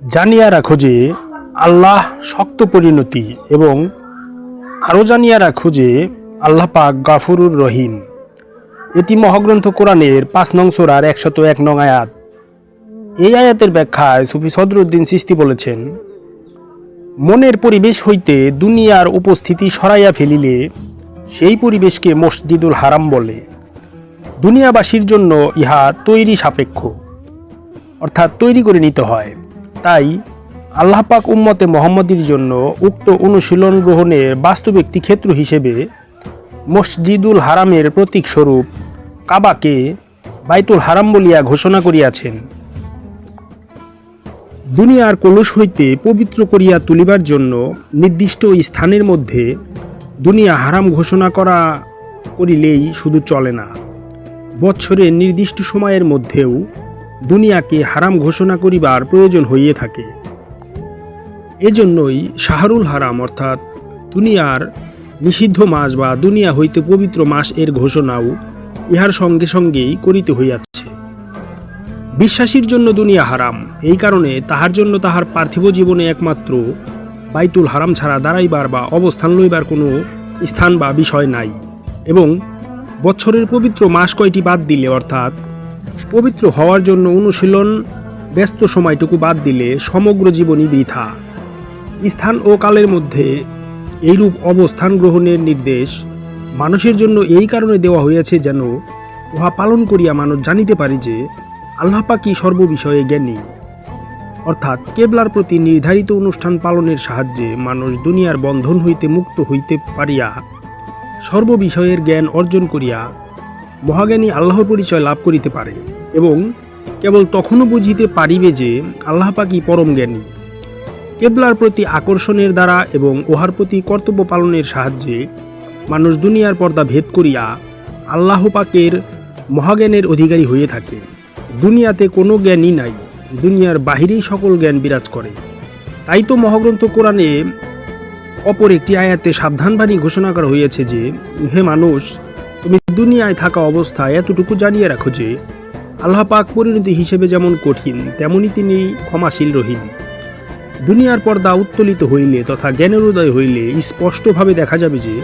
জানিয়া রাখো যে আল্লাহ শক্ত পরিণতি এবং আরও জানিয়া রাখো যে আল্লাহ পাক গাফুরুর রহিম। এটি মহাগ্রন্থ কোরআনের পাঁচ নং সোরার একশত এক নং আয়াত। এই আয়াতের ব্যাখ্যায় সুফি সদরুদ্দিন সৃষ্টি বলেছেন, মনের পরিবেশ হইতে দুনিয়ার উপস্থিতি সরাইয়া ফেলিলে সেই পরিবেশকে মসজিদুল হারাম বলে। দুনিয়াবাসীর জন্য ইহা তৈরি সাপেক্ষ, অর্থাৎ তৈরি করে নিতে হয়। তাই আল্লাহ পাক উম্মতে মোহাম্মদীর জন্য উক্ত অনুশীলন গ্রহণের বাস্তব একটি ক্ষেত্র হিসেবে মসজিদুল হারামের প্রতীক স্বরূপ কাবাকে বাইতুল হারাম বলিয়া ঘোষণা করিয়াছেন। দুনিয়ার কলুষ হইতে পবিত্র করিয়া তুলিবার জন্য নির্দিষ্ট স্থানের মধ্যে দুনিয়া হারাম ঘোষণা করা করিলেই শুধু চলে না। বছরের নির্দিষ্ট সময়ের মধ্যেও দুনিয়াকে হারাম ঘোষণা করিবার প্রয়োজন হইয়ে থাকে। এজন্যই শাহরুল হারাম অর্থাৎ দুনিয়ার নিষিদ্ধ মাস বা দুনিয়া হইতে পবিত্র মাস এর ঘোষণাও ইহার সঙ্গে সঙ্গেই করিতে হইয়াছে। বিশ্বাসীর জন্য দুনিয়া হারাম, এই কারণে তাহার জন্য তাহার পার্থিব জীবনে একমাত্র বাইতুল হারাম ছাড়া দাঁড়াইবার বা অবস্থান লইবার কোনো স্থান বা বিষয় নাই এবং বছরের পবিত্র মাস কয়টি বাদ দিলে অর্থাৎ পবিত্র হওয়ার জন্য অনুশীলন, ব্যস্ত সময়টুকু বাদ দিলে সমগ্র জীবনই বৃথা। স্থান ও কালের মধ্যে এইরূপ অবস্থান গ্রহণের নির্দেশ মানুষের জন্য এই কারণে দেওয়া হইয়াছে যেন উহা পালন করিয়া মানুষ জানিতে পারে যে আল্লাহ পাকি সর্ববিষয়ে জ্ঞানী। অর্থাৎ কেবলার প্রতি নির্ধারিত অনুষ্ঠান পালনের সাহায্যে মানুষ দুনিয়ার বন্ধন হইতে মুক্ত হইতে পারিয়া সর্ববিষয়ের জ্ঞান অর্জন করিয়া মহাজ্ঞানী আল্লাহর পরিচয় লাভ করিতে পারে এবং কেবল তখনও বুঝিতে পারিবে যে আল্লাহ পাকি পরম জ্ঞানী। কেবলার প্রতি আকর্ষণের দ্বারা এবং উহার প্রতি কর্তব্য পালনের সাহায্যে মানুষ দুনিয়ার পর্দা ভেদ করিয়া আল্লাহ পাকের মহাজ্ঞানের অধিকারী হয়ে থাকে। দুনিয়াতে কোনো জ্ঞানই নাই, দুনিয়ার বাহিরেই সকল জ্ঞান বিরাজ করে। তাই তো মহাগ্রন্থ কোরআনে অপর একটি আয়াতে সাবধানবাণী ঘোষণা করা হয়েছে যে, হে মানুষ দুনিয়ায় থাকা অবস্থায় এতটুকু জানিয়ে রাখো যে, আল্লাহ পাক পরিণতি হিসেবে যেমন কঠিন, তেমনি তিনি ক্ষমাশীল রহিম। দুনিয়ার পর্দা উত্তোলিত হইলে তথা জ্ঞানের উদয় হইলে স্পষ্টভাবে দেখা যাবে যে